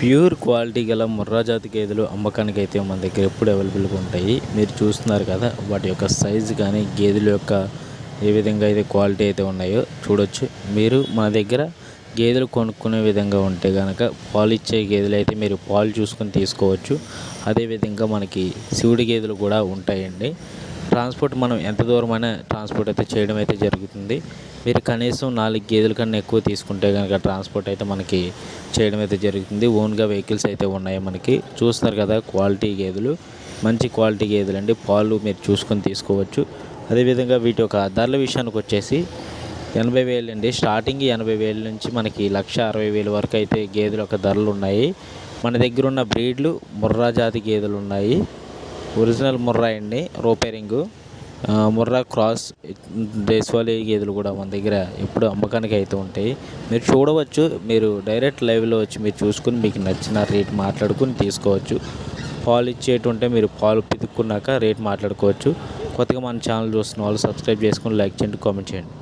Pure quality గల ముర్రా జాతి గేదెలు అమ్మకానికి అయితే మన దగ్గర ఎప్పుడు అవైలబుల్గా ఉంటాయి. మీరు చూస్తున్నారు కదా వాటి యొక్క సైజు కానీ గేదెల యొక్క ఏ విధంగా అయితే క్వాలిటీ అయితే ఉన్నాయో చూడొచ్చు. మీరు మన దగ్గర గేదెలు కొనుక్కునే విధంగా ఉంటే కనుక పాలు ఇచ్చే గేదెలు అయితే మీరు పాలు చూసుకొని తీసుకోవచ్చు. అదేవిధంగా మనకి శివుడి గేదెలు కూడా ఉంటాయండి. ట్రాన్స్పోర్ట్ మనం ఎంత దూరమైనా ట్రాన్స్పోర్ట్ అయితే చేయడం అయితే జరుగుతుంది. మీరు కనీసం నాలుగు గేదెల కన్నా ఎక్కువ తీసుకుంటే కనుక ట్రాన్స్పోర్ట్ అయితే మనకి చేయడం అయితే జరుగుతుంది. ఓన్గా వెహికల్స్ అయితే ఉన్నాయి మనకి. చూస్తారు కదా క్వాలిటీ గేదెలు. మంచి క్వాలిటీ గేదెలు అండి పాలు మీరు చూసుకొని తీసుకోవచ్చు. అదేవిధంగా వీటి యొక్క ధరల విషయానికి వచ్చేసి ఎనభై వేలు అండి స్టార్టింగ్ ఎనభై వేల నుంచి మనకి లక్ష అరవై వేల వరకు అయితే గేదెల యొక్క ధరలు ఉన్నాయి. మన దగ్గర ఉన్న బ్రీడ్లు ముర్రా జాతి గేదెలు ఉన్నాయి. ఒరిజినల్ ముర్రా అండి. రోపేరింగ్ ముర్రా క్రాస్ దేశవాళీ గేదెలు కూడా మన దగ్గర ఎప్పుడు అమ్మకానికి అయితే ఉంటాయి. మీరు చూడవచ్చు మీరు డైరెక్ట్ లైవ్లో వచ్చి మీరు చూసుకుని మీకు నచ్చిన రేట్ మాట్లాడుకుని తీసుకోవచ్చు. పాలు ఇచ్చేటుంటే మీరు పాలు పితుక్కున్నాక రేట్ మాట్లాడుకోవచ్చు. కొత్తగా మన ఛానల్ చూస్తున్న వాళ్ళు సబ్స్క్రైబ్ చేసుకొని లైక్ చేయండి కామెంట్ చేయండి.